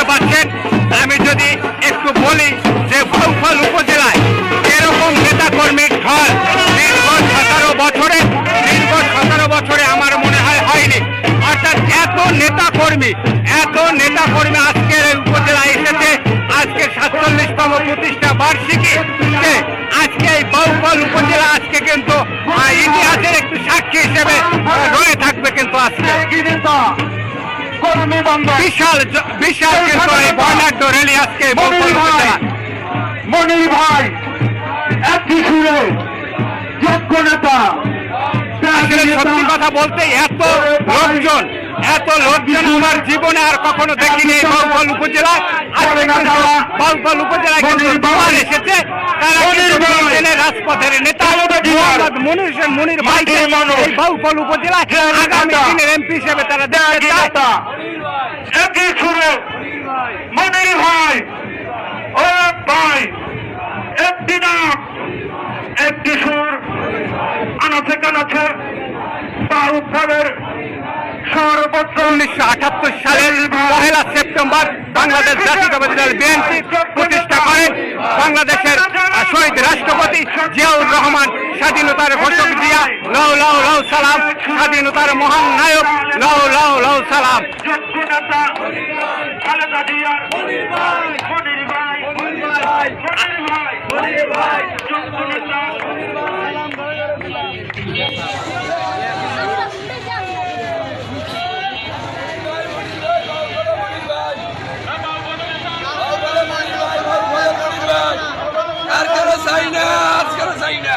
দেখতে পাচ্ছেন আমি যদি একটু বলি যে ভৌফল উপজেলায় এরকম নেতা কর্মীর ঘর দীর্ঘ সতেরো বছরে দীর্ঘ সতেরো বছরে আমার মনে হয় হয়নি। অর্থাৎ এত নেতা কর্মী এত নেতা কর্মী আজকের উপজেলায় এসেছে, আজকে সাতচল্লিশতম প্রতিষ্ঠা বার্ষিকী। আজকে এই বাউফল উপজেলা আজকে কিন্তু ইতিহাসের একটু সাক্ষী হিসেবে রয়ে থাকবে কিন্তু আজকে। বিশাল বিশাল বর্ণাঢ্য র্যালি আজকে মনির ভাই একই সুরে যোগ্য নেতা সত্যি কথা বলতে এত লোকজন এত লোকজন আমার জীবনে আর কখনো দেখিনি বাউফল উপজেলায়। বাউফল উপজেলায় কিন্তু এসেছে। তারা রাজপথের নেতা। মনির হোসেন মনির ভাইকে এই বাউফল উপজেলায় আগামী দিনের এমপি হিসেবে তারা দেখতে চায়। মনির ভাই ও ভাই একটি নাম একটি সুর আনাচে কানাচে বাউফলের সর্বোচ্চ উনিশশো আটাত্তর সালের পহেলা সেপ্টেম্বর বাংলাদেশ দল বিএনপি প্রতিষ্ঠা করেন বাংলাদেশের শহীদ রাষ্ট্রপতি জিয়াউর রহমান স্বাধীনতার ঘোষক দিয়া লও লও লও সালাম, স্বাধীনতার মহান নায়ক লও লও লও সালাম খালেদা জিয়ার মনির ভাই মনির ভাই মনির ভাই যোগ্য নেতা আর কেন চাই না আর কেন চাই না